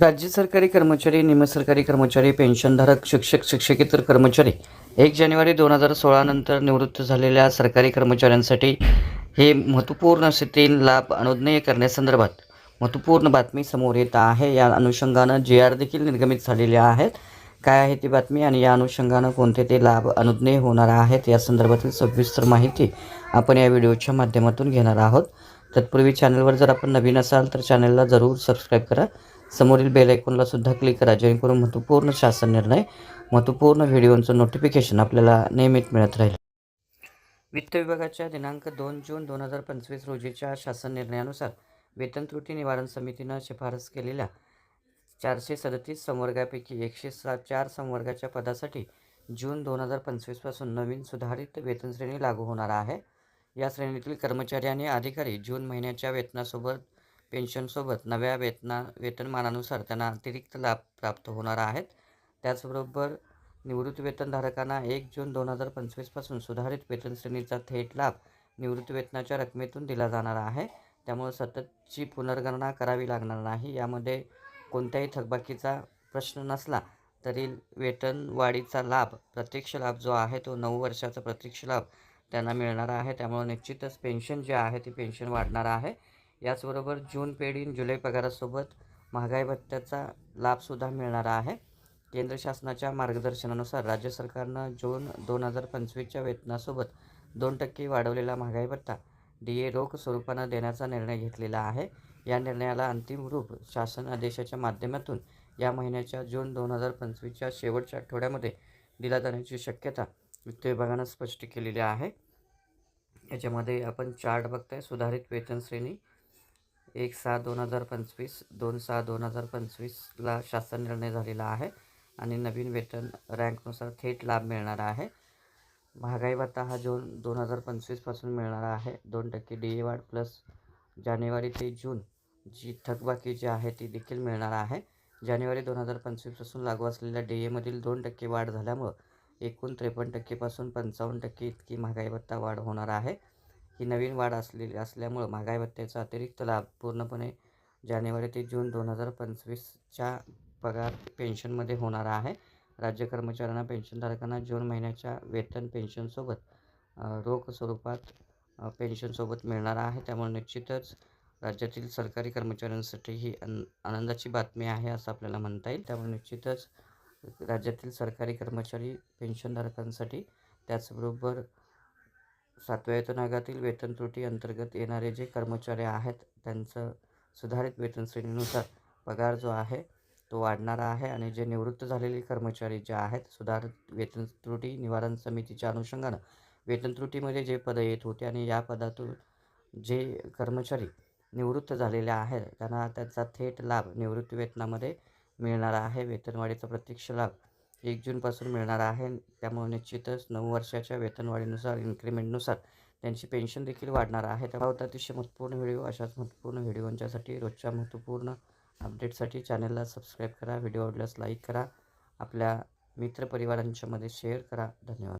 राज्य सरकारी कर्मचारी निमसरकारी कर्मचारी पेन्शनधारक शिक्षक शिक्षकेतर कर्मचारी. एक जानेवारी दोन हजार सोळानंतर निवृत्त झालेल्या सरकारी कर्मचाऱ्यांसाठी हे महत्त्वपूर्ण असे तीन लाभ अनुज्ञेय करण्यासंदर्भात महत्त्वपूर्ण बातमी समोर येत आहे. या अनुषंगानं जे आर देखील निर्गमित झालेल्या आहेत. काय आहे ती बातमी? आणि या अनुषंगानं कोणते ते लाभ अनुज्ञेय होणार आहेत? या संदर्भातील सविस्तर माहिती आपण या व्हिडिओच्या माध्यमातून घेणार आहोत. तत्पूर्वी चॅनलवर जर आपण नवीन असाल तर चॅनलला जरूर सबस्क्राईब करा. समोरील बेल आयकॉनला सुद्धा क्लिक करा जेणेकरून महत्त्वपूर्ण शासन निर्णय महत्त्वपूर्ण व्हिडिओंचं नोटिफिकेशन आपल्याला नियमित मिळत राहील. वित्त विभागाच्या दिनांक दोन जून दोन हजार पंचवीस रोजीच्या शासन निर्णयानुसार वेतन त्रुटी निवारण समितीनं शिफारस केलेल्या चारशे सदतीस संवर्गापैकी एकशे सात चार संवर्गाच्या पदासाठी जून दोन हजार पंचवीसपासून नवीन सुधारित वेतन श्रेणी लागू होणार आहे. या श्रेणीतील कर्मचारी आणि अधिकारी जून महिन्याच्या वेतनासोबत पेन्शनसोबत नव्या वेतना वेतनमानानुसार त्यांना अतिरिक्त लाभ प्राप्त होणार आहेत. त्याचबरोबर निवृत्ती वेतनधारकांना एक जून दोन हजार पंचवीसपासून सुधारित वेतन श्रेणीचा थेट लाभ निवृत्ती वेतनाच्या रकमेतून दिला जाणार आहे. त्यामुळे सततची पुनर्गणना करावी लागणार नाही. यामध्ये कोणत्याही थकबाकीचा प्रश्न नसला तरी वेतनवाढीचा लाभ प्रत्यक्ष लाभ जो आहे तो नऊ वर्षाचा प्रत्यक्ष लाभ त्यांना मिळणार आहे. त्यामुळे निश्चितच पेन्शन जे आहे ती पेन्शन वाढणार आहे. याचबरोबर जून पेढीन जुलै पगारासोबत महागाई भत्त्याचा लाभसुद्धा मिळणार आहे. केंद्र शासनाच्या मार्गदर्शनानुसार राज्य सरकारनं जून दोन हजार पंचवीसच्या वेतनासोबत दोन टक्के वाढवलेला महागाई भत्ता डी ए रोख स्वरूपानं देण्याचा निर्णय घेतलेला आहे. या निर्णयाला अंतिम रूप शासन आदेशाच्या माध्यमातून या महिन्याच्या जून दोन हजार पंचवीसच्या शेवटच्या आठवड्यामध्ये दिला जाण्याची शक्यता वित्त विभागानं स्पष्ट केलेली आहे. याच्यामध्ये आपण चार्ट बघताय सुधारित वेतन श्रेणी एक सहा दोन हजार पंचवीस दोन सहा दोन हजार पंचवीसला शासन निर्णय झालेला आहे आणि नवीन वेतन रँकनुसार थेट लाभ मिळणार आहे. महागाई भत्ता हा जून दोन हजार पंचवीसपासून मिळणार आहे. दोन टक्के डी ए वाढ प्लस जानेवारी ते जून जी थकबाकी जी आहे ती देखील मिळणार आहे. जानेवारी दोन हजार पंचवीसपासून लागू असलेल्या डी एमधील दोन टक्के वाढ झाल्यामुळं एकूण त्रेपन्न टक्केपासून पंचावन्न टक्के इतकी महागाई भत्ता वाढ होणार आहे. ही नवीन वाढ असलेली असल्यामुळं महागाई भत्त्याचा अतिरिक्त लाभ पूर्णपणे जानेवारी ते जून दोन हजार पंचवीसच्या पगार पेन्शनमध्ये होणार आहे. राज्य कर्मचाऱ्यांना पेन्शनधारकांना जून महिन्याच्या वेतन पेन्शनसोबत रोख स्वरूपात पेन्शनसोबत मिळणार आहे. त्यामुळे निश्चितच राज्यातील सरकारी कर्मचाऱ्यांसाठी ही अन आनंदाची बातमी आहे असं आपल्याला म्हणता येईल. त्यामुळे निश्चितच राज्यातील सरकारी कर्मचारी पेन्शनधारकांसाठी त्याचबरोबर सातव्या वेतन आयोगातील वेतन त्रुटी अंतर्गत येणारे जे कर्मचारी आहेत त्यांचं सुधारित वेतन श्रेणीनुसार पगार जो आहे तो वाढणारा आहे आणि जे निवृत्त झालेले कर्मचारी जे आहेत सुधारित वेतन त्रुटी निवारण समितीच्या अनुषंगानं वेतन त्रुटीमध्ये जे पदं येत होते आणि या पदातून जे कर्मचारी निवृत्त झालेले आहेत त्यांना त्याचा थेट लाभ निवृत्ती वेतनामध्ये मिळणार आहे. वेतनवाढीचा प्रत्यक्ष लाभ एक जूनपासून मिळणार आहे. त्यामुळे निश्चितच नऊ वर्षाच्या वेतनवाढीनुसार इन्क्रिमेंटनुसार त्यांची पेन्शन देखील वाढणार आहे. त्या होता अतिशय महत्त्वपूर्ण व्हिडिओ अशाच महत्त्वपूर्ण व्हिडिओंच्यासाठी रोजच्या महत्त्वपूर्ण अपडेटसाठी चॅनलला सबस्क्राईब करा. व्हिडिओ आवडल्यास लाईक करा. आपल्या मित्रपरिवारांच्यामध्ये शेअर करा. धन्यवाद.